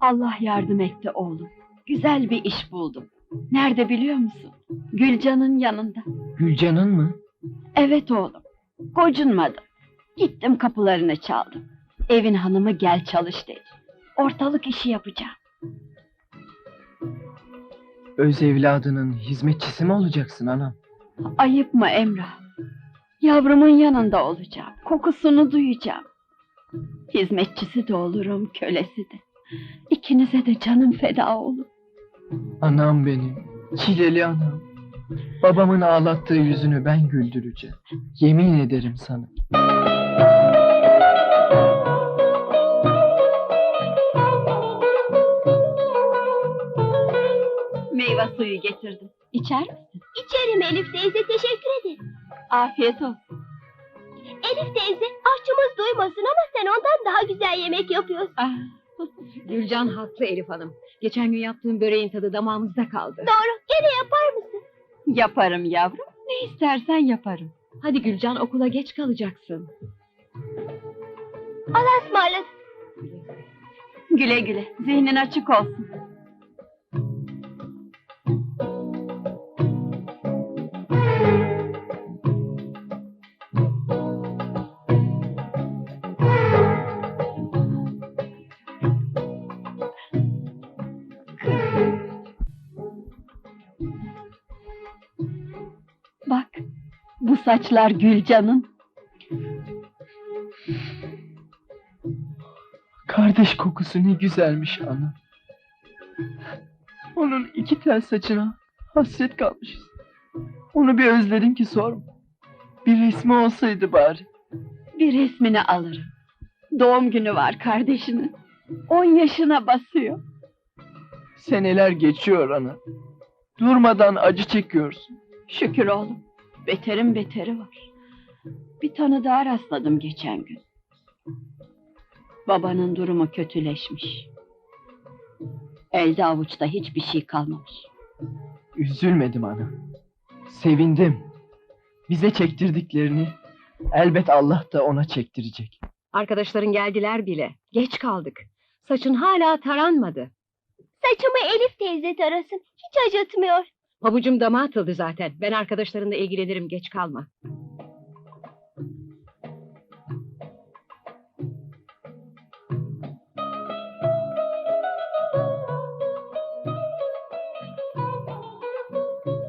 Allah yardım etti oğlum. Güzel bir iş buldum. Nerede biliyor musun? Gülcan'ın yanında. Gülcan'ın mı? Evet oğlum. Gocunmadım. Gittim kapılarını çaldım. Evin hanımı gel çalış dedi. Ortalık işi yapacağım. Öz evladının hizmetçisi mi olacaksın anam? Ayıp mı Emrah? Yavrumun yanında olacağım. Kokusunu duyacağım. Hizmetçisi de olurum, kölesi de. İkinize de canım feda olur. Anam benim, çileli anam. Babamın ağlattığı yüzünü ben güldüreceğim. Yemin ederim sana. Meyve suyu getirdim. İçer misin? İçerim Elif teyze teşekkür ederim. Afiyet olsun. Elif teyze aşçımız duymasın ama sen ondan daha güzel yemek yapıyorsun. Ah, Gülcan haklı Elif Hanım. Geçen gün yaptığım böreğin tadı damağımızda kaldı. Doğru gene yapar mısın? yaparım yavrum. Ne istersen yaparım. Hadi Gülcan okula geç kalacaksın. Allah'a ısmarladık. Güle güle. Zihnin açık olsun. Saçlar Gülcan'ın. Kardeş kokusu ne güzelmiş ana. Onun iki tel saçına hasret kalmışız. Onu bir özledim ki sorma. Bir resmi olsaydı bari. Bir resmini alırım. Doğum günü var kardeşinin. On yaşına basıyor. Seneler geçiyor ana. Durmadan acı çekiyorsun. Şükür oğlum. Beterin beteri var. Bir tane daha rastladım geçen gün. Babanın durumu kötüleşmiş. Elde avuçta hiçbir şey kalmamış. Üzülmedim ana. Sevindim. Bize çektirdiklerini elbet Allah da ona çektirecek. Arkadaşların geldiler bile. Geç kaldık. Saçın hala taranmadı. Saçımı Elif teyze tarasın. Hiç acıtmıyor. Pabucum dama atıldı zaten. Ben arkadaşlarınla ilgilenirim geç kalma.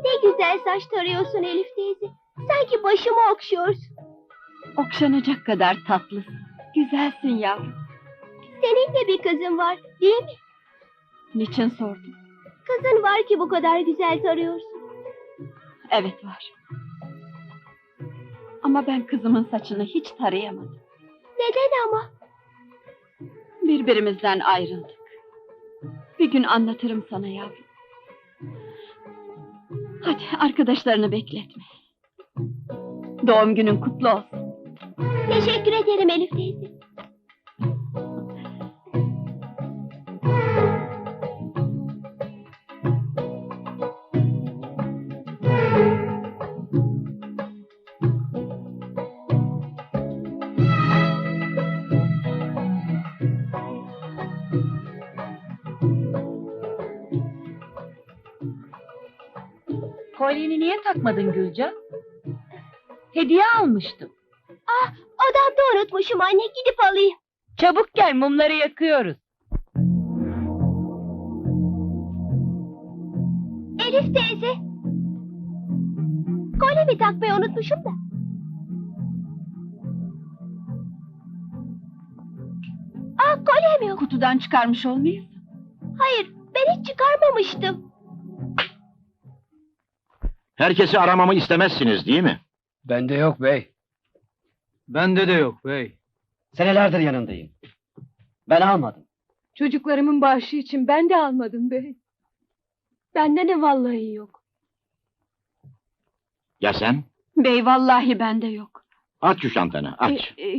Ne güzel saç tarıyorsun Elif teyze. Sanki başımı okşuyorsun. Okşanacak kadar tatlısın. Güzelsin yavrum. Senin de bir kızın var değil mi? Niçin sordun? Kızın var ki bu kadar güzel tarıyorsun. Evet var. Ama ben kızımın saçını hiç tarayamadım. Neden ama? Birbirimizden ayrıldık. Bir gün anlatırım sana yavrum. Hadi arkadaşlarını bekletme. Doğum günün kutlu olsun. Teşekkür ederim Elif teyze. Kolyeni niye takmadın Gülcan? Hediye almıştım. Odamda unutmuşum anne gidip alayım. Çabuk gel mumları yakıyoruz. Elif teyze. Kolyemi takmayı unutmuşum da. Aa kolyem yok. Kutudan çıkarmış olmayız. Hayır ben hiç çıkarmamıştım. Herkesi aramamı istemezsiniz değil mi? Bende yok bey. Bende de yok bey. Senelerdir yanındayım. Ben almadım. Çocuklarımın bağışı için ben de almadım be. Bende de vallahi yok. Ya sen? Bey vallahi bende yok. Aç şu çantanı, aç. E, e,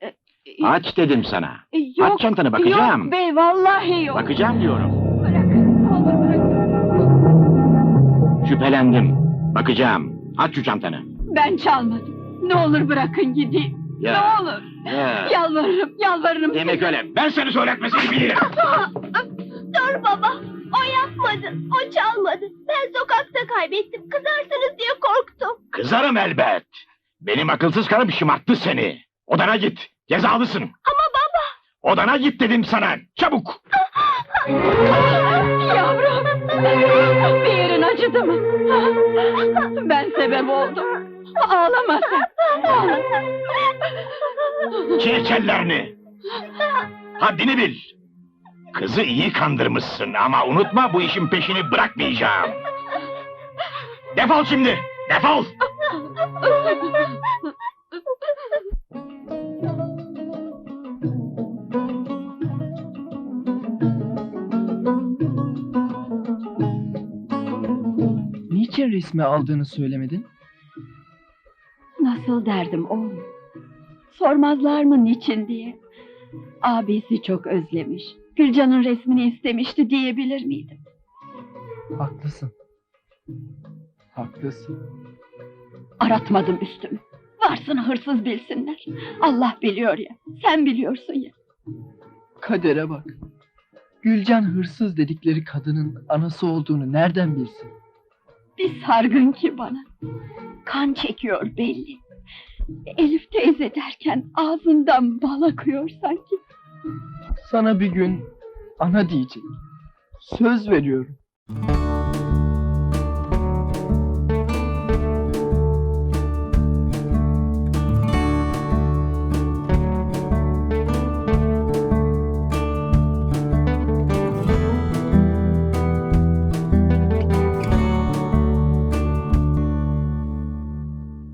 e, e, Aç dedim sana. e, yok. Aç çantanı, bakacağım. Yok bey vallahi yok. Bakacağım diyorum. Bırakın olur bırakın. Şüphelendim. Bakacağım. Aç şu çantanı. Ben çalmadım. Ne olur bırakın gideyim. Ya. Ne olur. Ya. Yalvarırım, yalvarırım. Demek size. öyle. Ben seni söyletmesini bilirim. Aa, O çalmadı. Ben sokakta kaybettim. Kızarsınız diye korktum. Kızarım elbet. Benim akılsız karım şımarttı seni. Odana git. Cezalısın. Ama baba. Odana git dedim sana. Çabuk. Yavrum! Bir mı? Ben sebep oldum. Ağlama sen. Çek ellerini. Haddini bil. Kızı iyi kandırmışsın ama unutma bu işin peşini bırakmayacağım. Defol şimdi. Defol. Niçin resmi aldığını söylemedin? Nasıl derdim oğlum? Sormazlar mı niçin diye. Abisi çok özlemiş. Gülcan'ın resmini istemişti diyebilir miydim? Haklısın. Haklısın. Aratmadım üstümü. Varsın hırsız bilsinler. Allah biliyor ya. Sen biliyorsun ya. Kadere bak. Gülcan hırsız dedikleri kadının anası olduğunu nereden bilsin? Bir sargın ki bana. Kan çekiyor belli. Elif teyze derken ağzından bal akıyor sanki. Sana bir gün ana diyecek. Söz veriyorum.